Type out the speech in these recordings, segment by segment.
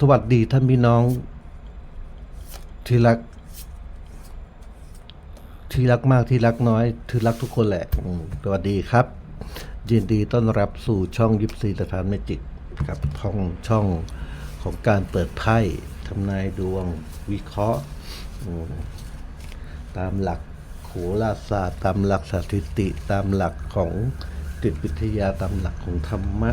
สวัสดีท่านพี่น้อง ที่รัก ที่รักมากที่รักน้อย ที่รักทุกคนแหละสวัสดีครับ ยินดีต้อนรับสู่ช่องยิปซีสถานเมจิกครับช่องช่องของการเปิดไพ่ทำนายดวงวิเคราะห์ตามหลักโหราศาสตร์ตามหลักสถิติ ตามหลักของจิตวิทยาตามหลักของธรรมะ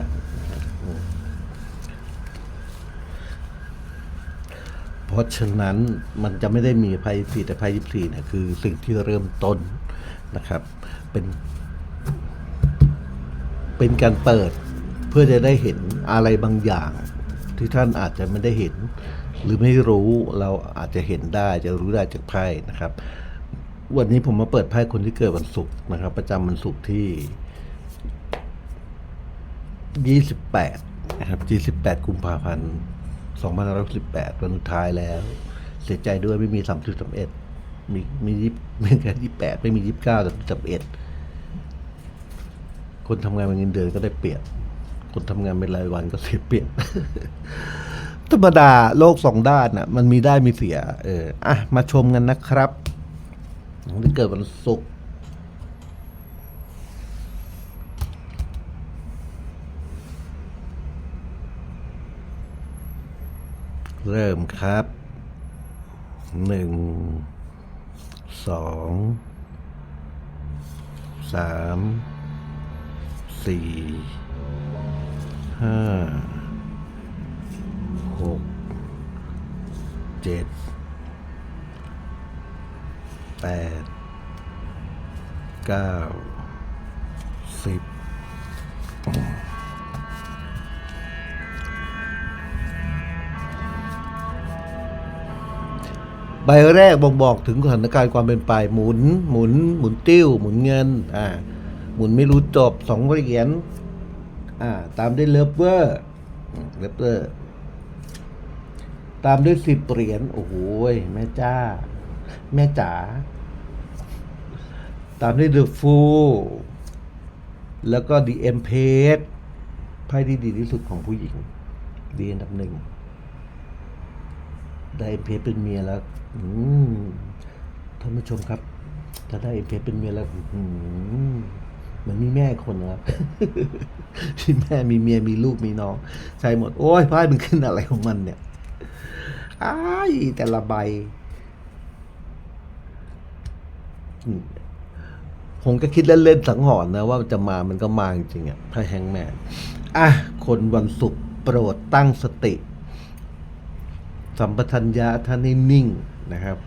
เพ ราะฉะนั้นมันจะไม่ได้มีไพ่สี่แต่ไพ่ยี่สี่เนี่ยคือสิ่งที่เริ่มต้นนะครับ เป็นเป็นการเปิดเพื่อจะได้เห็นอะไรบางอย่าง ที่ท่านอาจจะไม่ได้เห็น หรือไม่รู้เราอาจจะเห็นได้จะรู้ได้จากไพ่นะครับ วันนี้ผมมาเปิดไพ่คนที่เกิดวันศุกร์นะครับ ประจำวันศุกร์ที่ 28 นะครับ 28 กุมภาพันธ์ 2518วันสุดท้ายแล้ว เสียใจด้วยไม่มี30 31มีมียี่มีแค่28ไม่มี29 30 31คนทำงานเป็นเงินเดือนก็ได้เปรียบคนทำงานเป็นรายวันก็เสียเปรียบธรรมดาโลกสองด้านน่ะ มันมีได้มีเสีย เอออะมาชมกันนะครับคนที่เกิดวันศุกร์ เริ่มครับหนึ่งสองสามสี่ห้าหกเจ็ดแปดเก้า ใบแรกบ่งบอกถึงสถานการณ์ความเป็นไปหมุน หมุน หมุนติ้ว หมุนเงิน อ่า หมุนไม่รู้จบสองเหรียญอ่า ตามด้วยเลิฟเวอร์เลิฟเวอร์ตามด้วยสิบเหรียญโอ้โหแม่จ้า แม่จ๋าตามด้วยเดอะฟูแล้วก็ดีเอ็มเพสไพ่ที่ดีที่สุดของผู้หญิง ดีอันดับหนึ่ง ได้เอ็มเพเป็นเมียแล้วท่านผู้ชมครับ ถ้าได้เอ็มเพเป็นเมียแล้วมเหมือนมีแม่คนนะครับมีแม่มีเมียมีลูกมีน้องใช่หมด โอ้ยพ่มันขึ้นอะไรของมันเนี่ยอ้ายแต่ละใบผมก็คิดเล่นๆสังหรณ์นะว่าจะมามันก็มาจริงๆอะไพ่แฮงแมนอะคนวันศุกร์โปรดตั้งสติ สัมปทัญญะท่านให้นิ่งนะครับ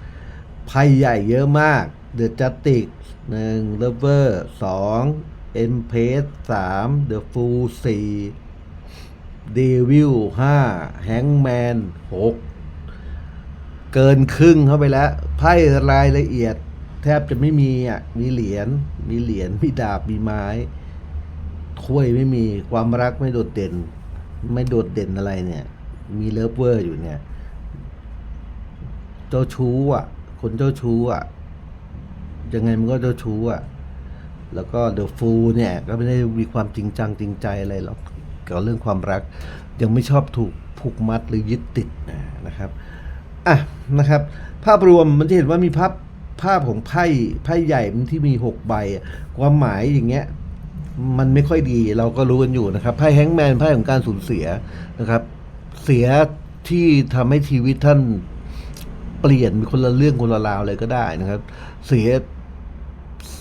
ไพ่ใหญ่เยอะมากเดอะจัตติกหนึ่งเลเวอร์สองเอ็มเพสสามเดอะฟูลสี่เดวิลห้าแฮงแมนหกเกินครึ่งเข้าไปแล้วไพ่รายละเอียด แทบจะไม่มีอะมีเหรียญมีเหรียญมีดาบมีไม้ถ้วยไม่มีความรักไม่โดดเด่น ไม่โดดเด่นอะไรเนี่ย มีเลิฟเวอร์อยู่เนี่ย เจ้าชู้อะ คนเจ้าชู้อะ ยังไงมันก็เจ้าชู้อะ แล้วก็เดอะฟูเนี่ย ก็ไม่ได้มีความจริงจังจริงใจอะไรหรอกเกี่ยวกับเรื่องความรัก ยังไม่ชอบถูกผูกมัดหรือยึดติดนะครับอะนะครับ ภาพรวมมันจะเห็นว่ามีภาพภาพของไพ่ไพ่ใหญ่ที่มีหกใบ ความหมายอย่างเงี้ยมันไม่ค่อยดีเราก็รู้กันอยู่นะครับไพ่แฮงแมนไพ่ของการสูญเสียนะครับ เสียที่ทำให้ชีวิตท่าน เปลี่ยนเป็นคนละเรื่องคนละราวเลยก็ได้นะครับ เสีย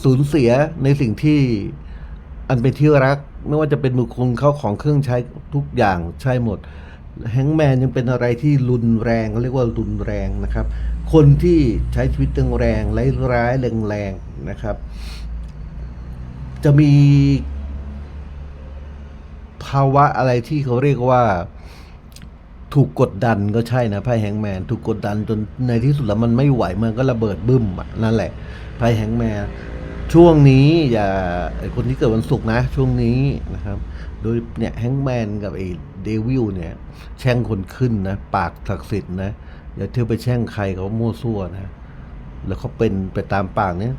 สูญเสียในสิ่งที่อันเป็นที่รัก ไม่ว่าจะเป็นบุคคลเข้าของเครื่องใช้ทุกอย่างใช่หมด แฮงแมนยังเป็นอะไรที่รุนแรงเขาเรียกว่ารุนแรงนะครับ คนที่ใช้ชีวิตแรงๆร้ร้ายแรงๆนะครับ จะมีภาวะอะไรที่เขาเรียกว่า ถูกกดดันก็ใช่นะไพ่แฮงแมนถูกกดดันจนในที่สุดแล้วมันไม่ไหวมันก็ระเบิดบึ้มอะนั่นแหละไพ่แฮงแมนช่วงนี้อย่าคนที่เกิดวันศุกร์นะ ช่วงนี้นะครับ โดยเนี่ยแฮงแมนกับไอเดวิลเนี่ย แช่งคนขึ้นนะ ปากศักดิ์สิทธิ์นะ อย่าเที่ยวไปแช่งใครเขาโมั่ซั่วนะ แล้วเขาเป็นไปตามปากเนี่ย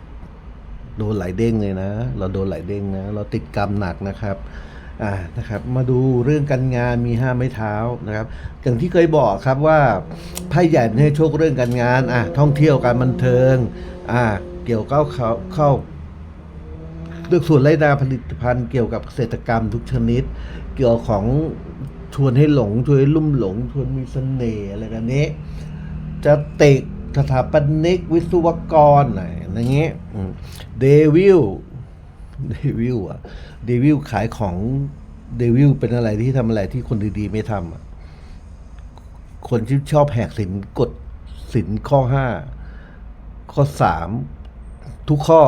โดนหลายเด้งเลยนะ เราโดนหลายเด้งนะ เราติดกรรมหนักนะครับ อ่านะครับมาดูเรื่องการงานมีห้าไม้เท้านะครับอย่างที่เคยบอกครับว่าไพ่ใหญ่ให้โชคเรื่องการงานอะท่องเที่ยวการบันเทิงอ่าเกี่ยวเข้าเข้าเข้าเรื่องส่วนไรนาผลิตภัณฑ์เกี่ยวกับเกษตรกรรมทุกชนิด เกี่ยวของชวนให้หลงชวนให้ลุ่มหลงชวนมีเสน่ห์อะไรกันนี้จะติกสถาปนิกวิศวกรอะไรอย่างเงี้ยเดวิล เดวิลอะเดวิลขายของเดวิลเป็นอะไรที่ทำอะไรที่คนดีๆไม่ทำอะคนที่ชอบแหกสินกฎสินข้อห้าข้อสามทุกข้อ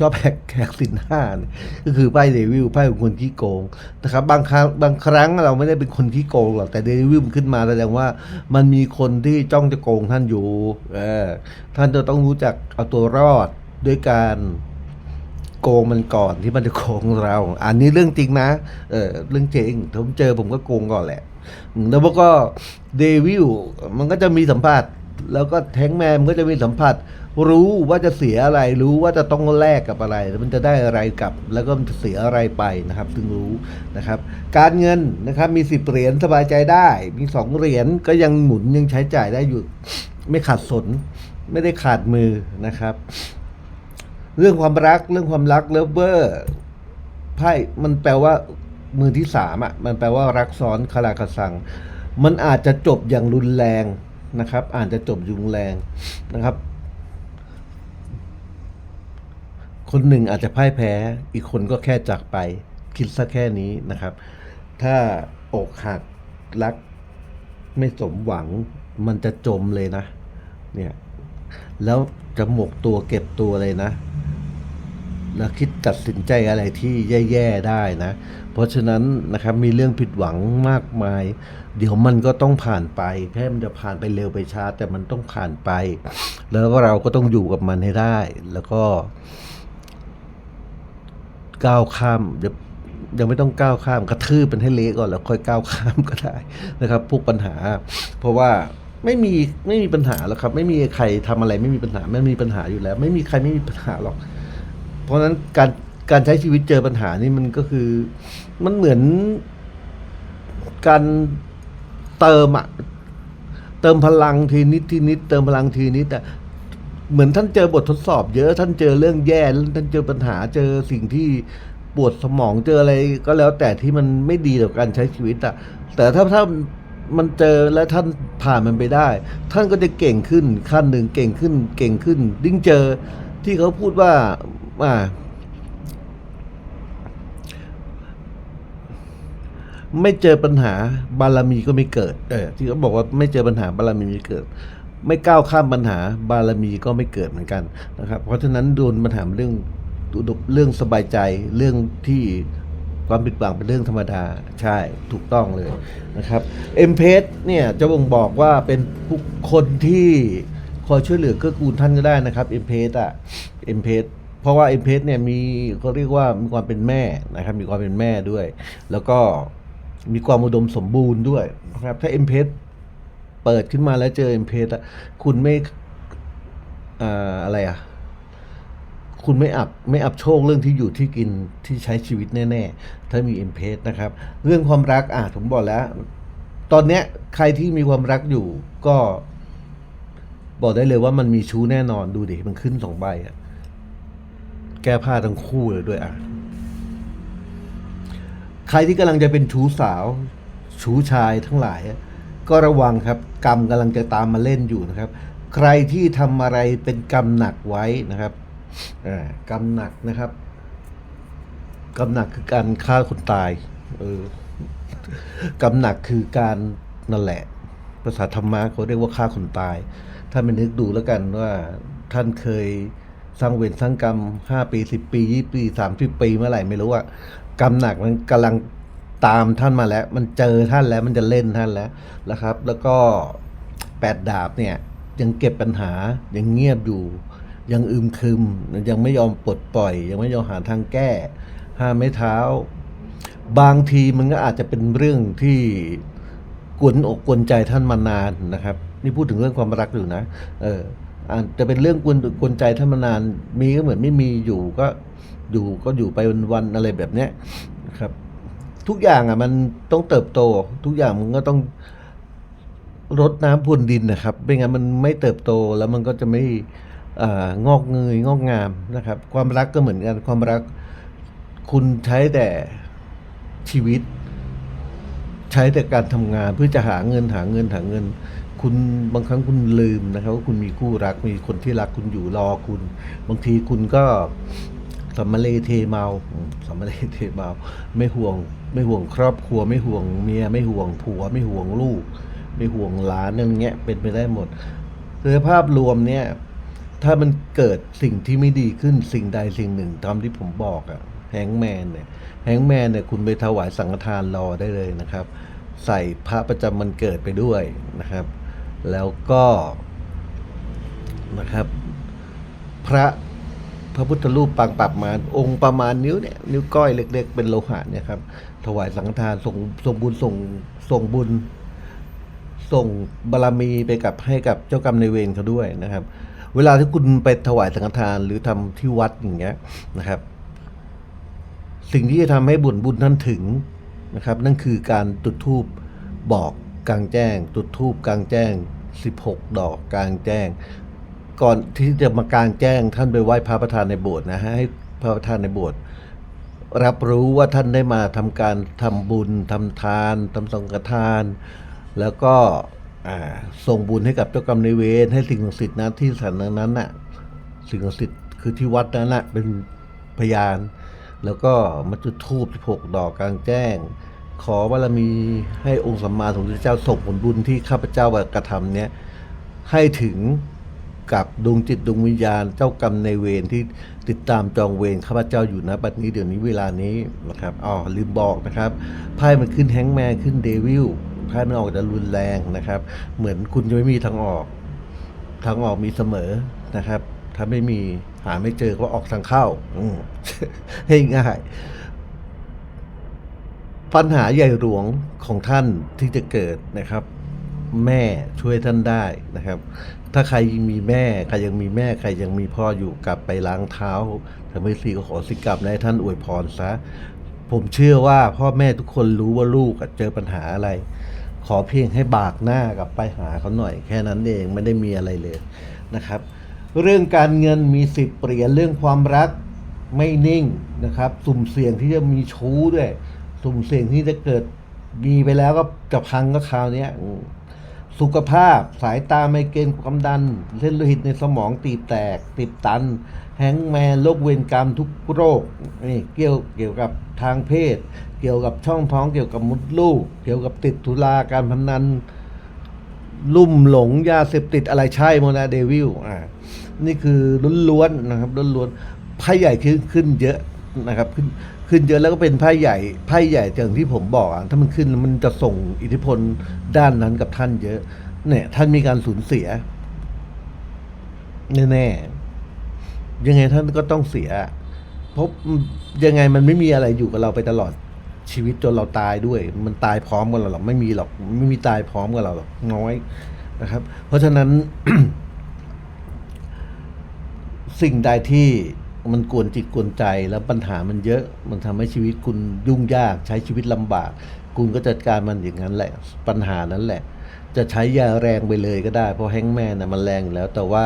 ชอบแหกแหกสินห้าเนี่ยก็คือไพ่เดวิลไพ่ของคนขี้โกงนะครับ บางครั้งบางครั้งเราไม่ได้เป็นคนขี้โกงหรอกแต่เดวิลมันขึ้นมาแสดงว่า มันมีคนที่จ้องจะโกงท่านอยู่เออท่านจะต้องรู้จักเอาตัวรอดด้วยการ โกงมันก่อนที่มันจะโกงเรา อันนี้เรื่องจริงนะ เออเรื่องจริงผมเจอผมก็โกงก่อนแหละ แล้วก็เดวิลมันก็จะมีสัมผัสแล้วก็แท้งแมนมันก็จะมีสัมผัส รู้ว่าจะเสียอะไร รู้ว่าจะต้องแลกกับอะไร มันจะได้อะไรกลับ แล้วก็มันจะเสียอะไรไปนะครับถึงรู้นะครับ การเงินนะครับมีสิบเหรียญสบายใจได้ มีสองเหรียญก็ยังหมุนยังใช้จ่ายได้อยู่ ไม่ขาดสน ไม่ได้ขาดมือนะครับ เรื่องความรักเรื่องความรักเลิฟเวอร์ไพ่มันแปลว่ามือที่สามอะมันแปลว่ารักซ้อนคาราคาซัง มันอาจจะจบอย่างรุนแรงนะครับ อาจจะจบย่งรุนแรงนะครับ คนหนึ่งอาจจะพ่ายแพ้ อีกคนก็แค่จากไป คิดซะแค่นี้นะครับ ถ้าอกหักรักไม่สมหวัง มันจะจมเลยนะ เนี่ย แล้วจะหมกตัวเก็บตัวเลยนะ แล้วคิดตัดสินใจอะไรที่แย่ๆได้นะ เพราะฉะนั้นนะครับมีเรื่องผิดหวังมากมาย เดี๋ยวมันก็ต้องผ่านไปแค่มันจะผ่านไปเร็วไปช้าแต่มันต้องผ่านไป แล้วเราก็ต้องอยู่กับมันให้ได้ แล้วก็ ก้าวข้ามเดี๋ยวยังไม่ต้องก้าวข้ามกระทืบมันให้เละก่อนแล้วค่อยก้าวข้ามก็ได้นะครับ พวกปัญหา เพราะว่าไม่มีไม่มีปัญหาหรอกครับ ไม่มีใครทำอะไร ไม่มีปัญหาไม่มีปัญหาอยู่แล้ว ไม่มีใครไม่มีปัญหาหรอก เพราะฉะนั้นการการใช้ชีวิตเจอปัญหานี่มันก็คือ มันเหมือนการเติมอะเติมพลังทีนิดทีนิด เติมพลังทีนิดอะเหมือนท่านเจอบททดสอบเยอะ ท่านเจอเรื่องแย่ท่านเจอปัญหาเจอสิ่งที่ปวดสมองเจออะไรก็แล้วแต่ที่มันไม่ดีต่อการใช้ชีวิตอะแต่ถ้าถ้ามันเจอและท่านผ่านมันไปได้ ท่านก็จะเก่งขึ้นขั้นหนึ่งเก่งขึ้น เก่งขึ้นยิ่งเจอที่เขาพูดว่า อ่าไม่เจอปัญหาบารมีก็ไม่เกิด เออ ที่เขาบอกว่าไม่เจอปัญหาบารมีไม่เกิด ไม่ก้าวข้ามปัญหาบารมีก็ไม่เกิดเหมือนกันนะครับ เพราะฉะนั้นโดนปัญหาเรื่องเรื่องสบายใจเรื่องที่ความผิดหวังเป็นเรื่องธรรมดาใช่ถูกต้องเลยนะครับเอ็มเพสเนี่ยจะบ่งบอกว่าเป็นบุคคลที่คอยช่วยเหลือเกื้อกูลท่านก็ได้นะครับเอ็มเพสอะเอ็มเพส เพราะว่าเอ็มเพสเนี่ยมีเขาเรียกว่ามีความเป็นแม่นะครับ มีความเป็นแม่ด้วย แล้วก็มีความอุดมสมบูรณ์ด้วยนะครับ ถ้าเอ็มเพสเปิดขึ้นมาแล้วเจอเอ็มเพสคุณไม่อ่าอะไรอะ คุณไม่อับไม่อับโชคเรื่องที่อยู่ที่กินที่ใช้ชีวิตแน่ ๆ ถ้ามีเอ็มเพสนะครับ เรื่องความรักอะผมบอกแล้ว ตอนเนี้ยใครที่มีความรักอยู่ก็ บอกได้เลยว่ามันมีชู้แน่นอนดูดิมันขึ้นสองใบอะ แก้ผ้าทั้งคู่เลยด้วยอะ ใครที่กำลังจะเป็นชู้สาว ชู้ชายทั้งหลาย ก็ระวังครับ กรรมกำลังจะตามมาเล่นอยู่นะครับ ใครที่ทำอะไรเป็นกรรมหนักไว้นะครับอ่ากรรมหนักนะครับกรรมหนักคือการฆ่าคนตายเออกรรมหนักคือการนั่นแหละ ภาษาธรรมะเขาเรียกว่าฆ่าคนตาย ถ้าไปนึกดูแล้วกันว่าท่านเคย สร้างเวรสร้างกรรมห้าปีสิบปียี่ปีสามสิบปีเมื่อไหร่ไม่รู้อะกรรมหนักมันกำลังตามท่านมาแล้ว มันเจอท่านแล้วมันจะเล่นท่านแล้วนะครับ แล้วก็แปดดาบเนี่ย ยังเก็บปัญหายังเงียบอยู่ ยังอึมครึม ยังไม่ยอมปลดปล่อย ยังไม่ยอมหาทางแก้ห้าไม่เท้า บางทีมันก็อาจจะเป็นเรื่องที่กวนอกกวนใจท่านมานานนะครับ นี่พูดถึงเรื่องความรักอยู่นะ เออ อาจจะเป็นเรื่องกวนกวนใจท่านมานาน มีก็เหมือนไม่มีอยู่ก็อยู่ก็อยู่ไปวันๆอะไรแบบเนี้ยครับ ทุกอย่างอะมันต้องเติบโต ทุกอย่างมันก็ต้องรดน้ำพรวนดินนะครับไม่งั้นมันไม่เติบโตแล้วมันก็จะไม่องอกเงยงอกงามนะครับ ความรักก็เหมือนกันความรักคุณใช้แต่ชีวิต ใช้แต่การทำงานเพื่อจะหาเงินหาเงินหาเงิน คุณบางครั้งคุณลืมนะครับว่าคุณมีคู่รักมีคนที่รักคุณอยู่รอคุณ บางทีคุณก็สัมมาเลเทเมาสัมมาเลเทเมา ไม่ห่วง ไม่ห่วงครอบครัว ไม่ห่วงเมีย ไม่ห่วงผัว ไม่ห่วงลูก ไม่ห่วงหลานอย่างเงี้ยเป็นไปได้หมดโดยภาพรวมเนี่ย ถ้ามันเกิดสิ่งที่ไม่ดีขึ้นสิ่งใดสิ่งหนึ่งตามที่ผมบอกอะแฮงแมนเนี่ยแฮงแมนเนี่ยคุณไปถวายสังฆทานรอได้เลยนะครับ ใส่พระประจำมันเกิดไปด้วยนะครับ แล้วก็นะครับ พระพระพุทธรูปปางปรับมาองค์ประมาณนิ้วเนี่ยนิ้วก้อยเล็ก ๆ เป็นโลหะเนี่ยครับ ถวายสังฆทานส่งส่งบุญส่งส่งบุญ ส่งบารมีไปกับให้กับเจ้ากรรมในายเวรเขาด้วยนะครับ เวลาที่คุณไปถวายสังฆทานหรือทำที่วัดอย่างเงี้ยนะครับ สิ่งที่จะทำให้บุญบุญนั้นถึงนะครับ นั่นคือการจุดธูปบอก กลางแจ้ง จุดธูปกลางแจ้ง 16 ดอกกลางแจ้ง ก่อนที่จะมากลางแจ้ง ท่านไปไหว้พระประธานในโบสถ์นะฮะให้พระประธานในโบสถ์รับรู้ว่าท่านได้มาทำการทำบุญทำทานทำสังฆทาน แล้วก็ส่งบุญให้กับเจ้ากรรมนายเวรให้สิ่งศักดิ์สิทธิ์นั้นที่สถานนั้นน่ะสิ่งศักดิ์สิทธิ์คือที่วัดนั้นน่ะเป็นพยาน แล้วก็มาจุดธูปหกดอกกลางแจ้ง ขอบารมีให้องค์สัมมาสัมพุทธเจ้าส่งผลบุญที่ข้าพเจ้ากระทำเนี้ยให้ถึงกับดวงจิตดวงวิญญาณเจ้ากรรมในเวรที่ติดตามจองเวรข้าพเจ้าอยู่นะบัดนี้เดี๋ยวนี้เวลานี้นะครับอ๋อลืมบอกนะครับไพ่มันขึ้นแฮงแมนขึ้นเดวิลไพ่มันออกจะรุนแรงนะครับ เหมือนคุณจะไม่มีทางออก ทางออกมีเสมอนะครับ ถ้าไม่มีหาไม่เจอก็ออกทางเข้าให้ง่าย ปัญหาใหญ่หลวงของท่านที่จะเกิดนะครับ แม่ช่วยท่านได้นะครับ ถ้าใครมีแม่ใครยังมีแม่ใครยังมีพ่ออยู่กลับไปล้างเท้าทำให้สีก็ขอสิกรรมให้ท่านอวยพรซะผมเชื่อว่าพ่อแม่ทุกคนรู้ว่าลูกเจอปัญหาอะไร ขอเพียงให้บากหน้ากลับไปหาเขาหน่อย แค่นั้นเองไม่ได้มีอะไรเลยนะครับ เรื่องการเงินมีสิทธิ์เปลี่ยนเรื่องความรักไม่นิ่งนะครับ สุ่มเสี่ยงที่จะมีชู้ด้วย สุ่มเสี่ยงที่จะเกิดมีไปแล้วก็จะพังก็คราวนี้สุขภาพสายตาไม่เกณฑ์ความดัน เส้นโลหิตในสมองตีบแตก ตีบตัน แฮงแมนโรคเวรกรรมทุกโรคนี่เกี่ยวเกี่ยวกับทางเพศ เกี่ยวกับช่องท้องเกี่ยวกับมดลูก เกี่ยวกับติดธุราการพนันลุ่มหลงยาเสพติดอะไรใช่โมนาเดวิลอ่านี่คือล้วนๆนะครับล้วนๆไพ่ใหญ่ขึ้นขึ้นเยอะนะครับขึ้น ขึ้นเยอะแล้วก็เป็นไพ่ใหญ่ไพ่ใหญ่อย่างที่ผมบอกอะถ้ามันขึ้นมันจะส่งอิทธิพลด้านนั้นกับท่านเยอะ เนี่ย ท่านมีการสูญเสียแน่ๆยังไงท่านก็ต้องเสียเพราะยังไงมันไม่มีอะไรอยู่กับเราไปตลอดชีวิตจนเราตายด้วย มันตายพร้อมกันเราหรอกไม่มีหรอกไม่มีตายพร้อมกันเราหรอกน้อยนะครับ เพราะฉะนั้น สิ่งใดที่ มันกวนจิตกวนใจแล้วปัญหามันเยอะ มันทำให้ชีวิตคุณยุ่งยากใช้ชีวิตลำบาก คุณก็จัดการมันอย่างนั้นแหละ ปัญหานั้นแหละ จะใช้ยาแรงไปเลยก็ได้ เพราะแฮงแมนนะมันแรงอยู่แล้ว แต่ว่า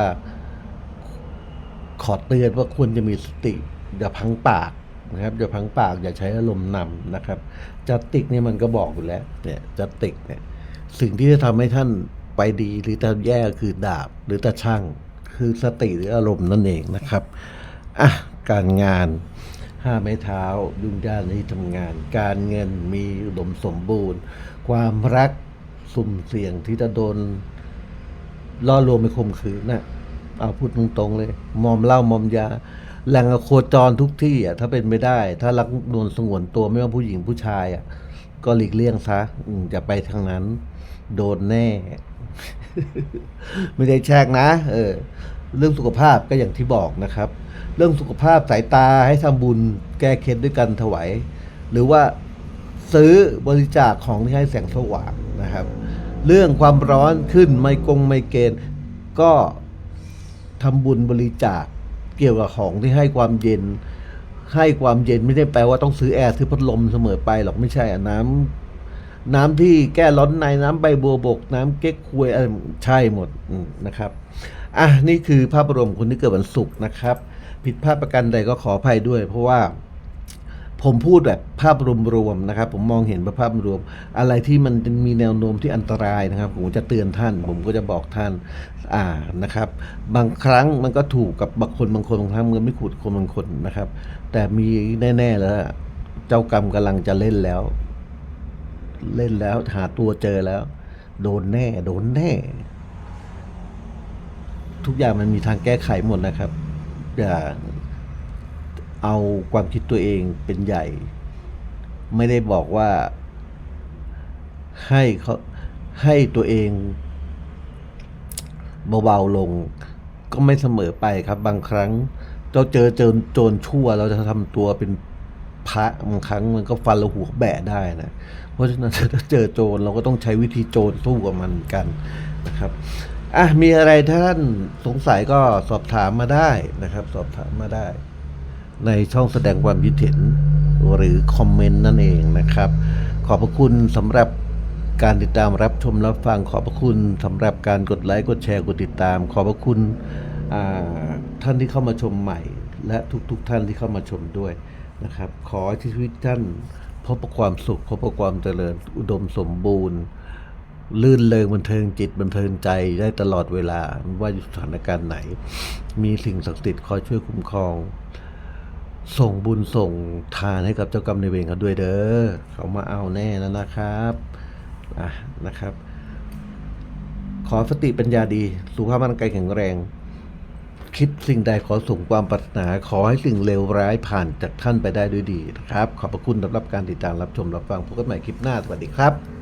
ขอเตือนว่าควรจะมีสติอย่าพังปากนะครับอย่าพังปากอย่าใช้อารมณ์นำนะครับจัตติกนี่มันก็บอกอยู่แล้วเนี่ยจัตติกเนี่ยสิ่งที่จะทำให้ท่านไปดีหรือจะแย่คือดาบหรือตาช่างคือสติหรืออารมณ์นั่นเองนะครับ อะการงานห้าไม้เท้ายุ่งยากในที่ทำงาน การเงินมีอุดมสมบูรณ์ ความรักสุ่มเสี่ยงที่จะโดนล่อลวงไปข่มขืนน่ะเอาพูดตรงๆเลย มอมเหล้ามอมยา แหล่งโคจรทุกที่อะถ้าเป็นไม่ได้ ถ้ารักนวลสงวนตัวไม่ว่าผู้หญิงผู้ชายอะก็หลีกเลี่ยงซะอืมอย่าไปทางนั้น โดนแน่ ไม่ได้แช่งนะ เออ เรื่องสุขภาพก็อย่างที่บอกนะครับ เรื่องสุขภาพสายตาให้ทำบุญแก้เคล็ดด้วยกันถวายหรือว่าซื้อบริจาคของที่ให้แสงสว่างนะครับ เรื่องความร้อนขึ้นไมกงไมเกรนก็ทำบุญบริจาคเกี่ยวกับของที่ให้ความเย็น ให้ความเย็นไม่ได้แปลว่าต้องซื้อแอร์ซื้อพัดลมเสมอไปหรอกไม่ใช่อะน้ำน้ำที่แก้ร้อนในน้ำใบบัวบก น้ำเก๊กควยอะไรใช่หมดนะครับ อะนี่คือภาพรวมคนที่เกิดวันศุกร์นะครับ ผิดพลาดประกันใดก็ขออภัยด้วย เพราะว่าผมพูดแบบภาพรวมๆนะครับ ผมมองเห็นภาพรวม อะไรที่มันมีแนวโน้มที่อันตรายนะครับ ผมจะเตือนท่าน ผมก็จะบอกท่านอ่านะครับ บางครั้งมันก็ถูกกับบางคนบางคนบางครั้งมันไม่ขูดคนบางคนนะครับ แต่มีแน่ๆแล้วเจ้ากรรมกำลังจะเล่นแล้ว เล่นแล้วหาตัวเจอแล้ว โดนแน่ โดนแน่ ทุกอย่างมันมีทางแก้ไขหมดนะครับ อย่าเอาความคิดตัวเองเป็นใหญ่ ไม่ได้บอกว่าให้เขาให้ตัวเองเบาๆลง ก็ไม่เสมอไปครับ บางครั้งเราเจอเจอโจรชั่ว เราจะทำตัวเป็นพระบางครั้งมันก็ฟันเราหัวแบะได้นะ เพราะฉะนั้นถ้าเจอโจรเราก็ต้องใช้วิธีโจรสู้กับมันกันนะครับ อะมีอะไรถ้าท่านสงสัยก็สอบถามมาได้นะครับ สอบถามมาได้ ในช่องแสดงความคิดเห็นหรือคอมเมนต์นั่นเองนะครับ ขอบพระคุณสำหรับการติดตามรับชมรับฟังขอบพระคุณสำหรับการกดไลค์กดแชร์กดติดตาม ขอบพระคุณท่านที่เข้ามาชมใหม่ และทุก ๆทท่านที่เข้ามาชมด้วยนะครับ ขอให้ชีวิตท่านพบกับความสุขพบกับความเจริญอุดมสมบูรณ์ ลื่นเลงบันเทิงจิตบันเทิงใจได้ตลอดเวลาไม่ว่าอยู่สถานการณ์ไหน มีสิ่งศักดิ์สิทธิ์คอยช่วยคุ้มครอง ส่งบุญส่งทานให้กับเจ้ากรรมในายเวรเขาด้วยเด้อเขามาเอาแน่แล้วนะครับอะนะครับ ขอสติปัญญาดี สุขภาพร่างกายแข็งแรง คิดสิ่งใดขอส่งความปรารถนา ขอให้สิ่งเลวร้ายผ่านจากท่านไปได้ด้วยดีนะครับ ขอบพระคุณสำหรับการติดตามรับชมรับฟังพบกันใหม่คลิปหน้าสวัสดีครับ